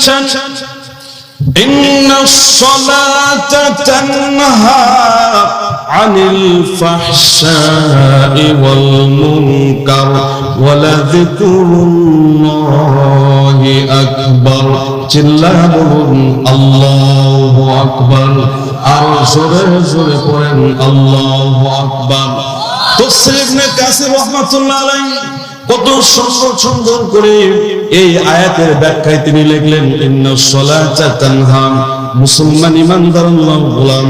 বলছেন إن الصلاة تنهى عن الفحشاء والمنكر ولذكر الله أكبر চিল্লা বলুন আল্লাহ আকবর আর জোরে জোরে পড়েন আল্লাহ আকবর করে এই আয়াতের ব্যাখ্যায় তিনি লিখলেন মুসলমান গোলাম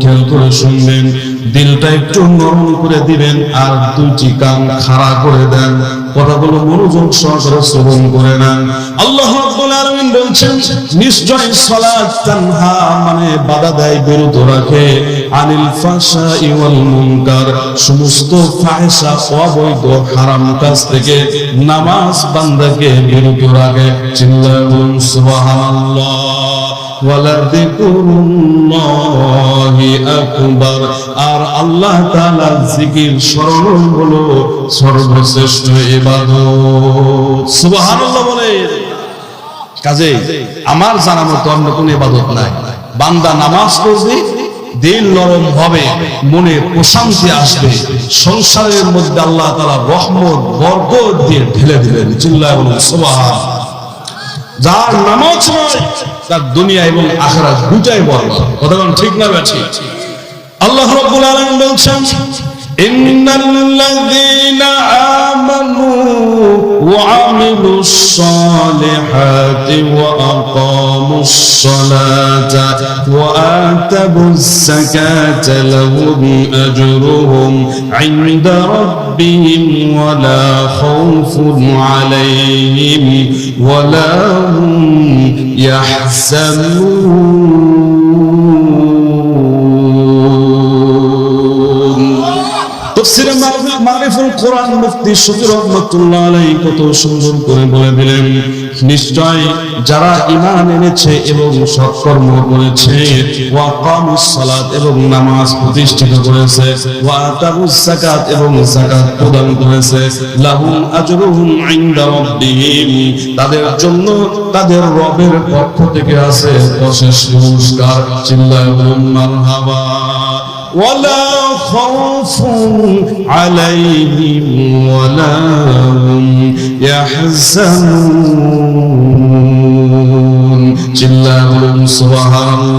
খেয়াল করে শুনবেন, দিলটা একটু নরম করে দিবেন, আর দুটি কান খাড়া করে দেন। কথাগুলো মনোযোগ সহকারে শ্রবণ করে নেন। আল্লাহ বলছেন নিশ্চয় সালাত মানে বাধা দেয় বিরত রাখে। আনিল ফাশা ওয়াল মুনকার সমস্ত অবৈধ, হারাম কাজ থেকে নামাজ বান্দাকে বিরত রাখে। ওয়ালাযিকুরুল্লাহি আর আল্লাহ জিকির স্মরণ হলো সর্বশ্রেষ্ঠ ইবাদত। সুবহানাল্লাহ বলে কাজে আমার জানা মতো অন্য কোনো ইবাদত নাই। বান্দা নামাজ পড়বে, দিল নরম হবে মনে প্রশান্তি আসবে, সংসারের মধ্যে আল্লাহ তাআলা রহমত, বরকত দিয়ে ঢেলে দিলেন চিল্লায় বলুন সুবহান যার নামাজ নয় তার দুনিয়া এবং আখরা দুটাই বড় কথা ঠিক না বেছি আল্লাহ রব্বুল আলামিন বলছেন, ইন্নাল্লাযীনা আমিলুস সালিহাতি ওয়া আকামুস সালাতা ওয়া আতাবুস যাকাতা লাহুম আজরুহুম ইনদা রাব্বিহিম ওয়া লা খাউফুন তফসিরে মারিফুল কোরআন মুফতি কত সুন্দর করে বলে দিলেন, নিশ্চয় যারা এনেছে এবং করেছে সালাত এবং নামাজ প্রতিষ্ঠিত করেছে যাকাত এবং যাকাত প্রদান করেছে, লাহুম আজরুহুম ইনদা রাব্বিহিম। তাদের জন্য তাদের রবের পক্ষ থেকে আছে অশেষ পুরস্কার, চিল্লায় মারহাবা। ولا خوف عليهم ولا هم يحزنون. جلال سبحان الله